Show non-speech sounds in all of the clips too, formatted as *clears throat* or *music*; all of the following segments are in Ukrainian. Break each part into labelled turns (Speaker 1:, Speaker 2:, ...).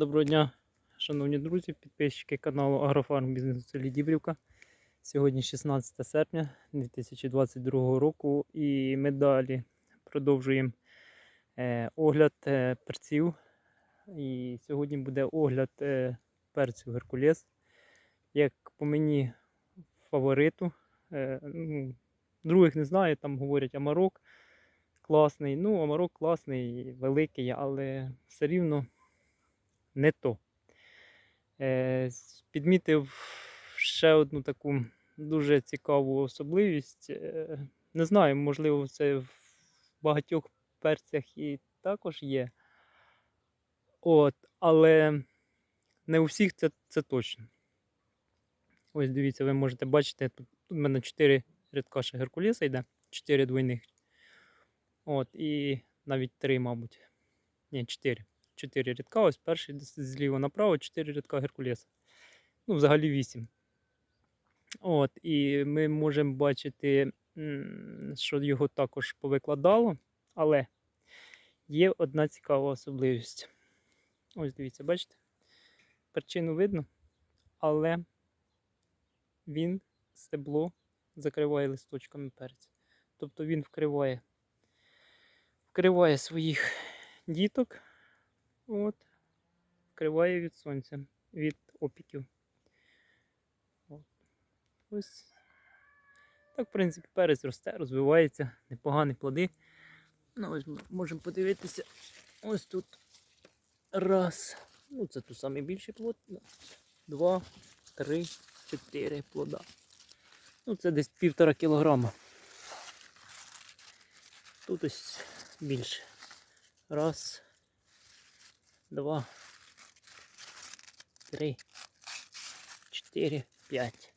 Speaker 1: Доброго дня, шановні друзі, підписчики каналу Агрофарм Бізнес у. Сьогодні 16 серпня 2022 року і ми далі продовжуємо е, огляд е, перців. І сьогодні буде огляд е, перцю Геркулес. Як по мені фавориту. Ну, других не знаю, там говорять Амарок класний. Ну, Амарок класний, великий, але все рівно не то. Е, підмітив ще одну таку дуже цікаву особливість. Е, не знаю, можливо, це в багатьох перцях і також є. От, але не у всіх це, це точно. Ось дивіться, ви можете бачити, тут, в мене 4 рядка ще Геркулеса йде, 4 двойних. От, і навіть 3, мабуть. Ні, 4. 4 рядка, ось перший зліва направо, 4 рядка Геркулеса. Ну, взагалі 8. От, і ми можемо бачити, що його також повикладало, але є одна цікава особливість. Ось дивіться, бачите? Перчину видно, але він стебло закриває листочками перця. Тобто він вкриває, вкриває своїх діток, от, вкриває від сонця, від опіків. От. Ось. Так, в принципі, перець росте, розвивається, непогані плоди. Ну, ось ми можемо подивитися. Ось тут раз. Ну, це тут самий більший плод. Два, три, чотири плода. Ну, це десь півтора кілограма. Тут ось більше. Раз, два, три, чотири, п'ять.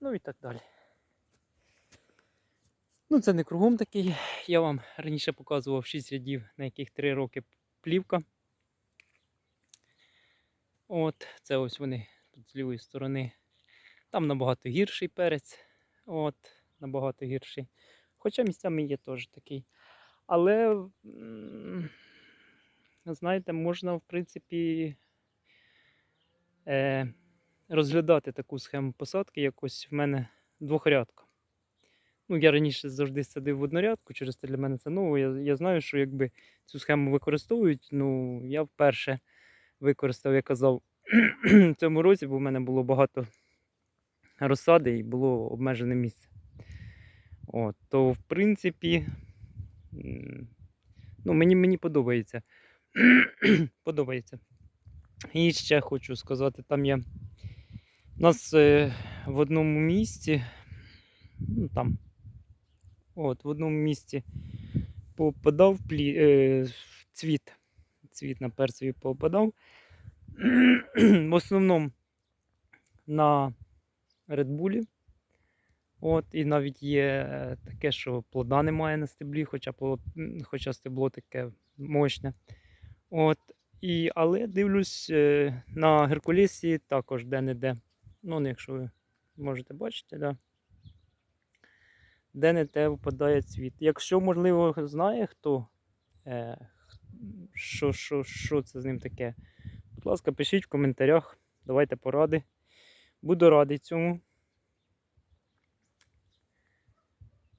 Speaker 1: Ну і так далі. Ну, це не кругом такий. Я вам раніше показував 6 рядів, на яких 3 роки плівка. От, це ось вони тут з лівої сторони. Там набагато гірший перець. От, набагато гірший. Хоча місцями є теж такий. Але, знаєте, можна, в принципі, е, розглядати таку схему посадки, якось в мене двохрядка. Ну, я раніше завжди садив в однорядку, через те для мене це ново. Я, я знаю, що якби цю схему використовують, ну, я вперше використав, я казав, *clears throat* в цьому році, бо в мене було багато розсади і було обмежене місце. От, то, в принципі, ну, мені, мені подобається. *clears throat* подобається. І ще хочу сказати, там є. У нас е, в одному місці, ну там, от, в одному місці попадав плі, е, цвіт. Цвіт на перцеві попадав. *clears throat* в основному на Редбулі. От, і навіть є е, таке, що плода немає на стеблі, хоча, плод, хоча стебло таке мощне. От, і, але дивлюсь, е, на Геркулесі також де-не-де. Ну, ну, якщо ви можете бачити, да. де-не-де випадає цвіт. Якщо, можливо, знає хто, е, що, що, що це з ним таке, будь ласка, пишіть в коментарях, давайте поради. Буду радий цьому.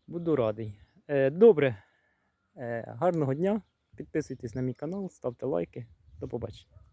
Speaker 1: Буду радий. Е, добре. Е, гарного дня. Підписуйтесь на мій канал, ставте лайки. До побачення.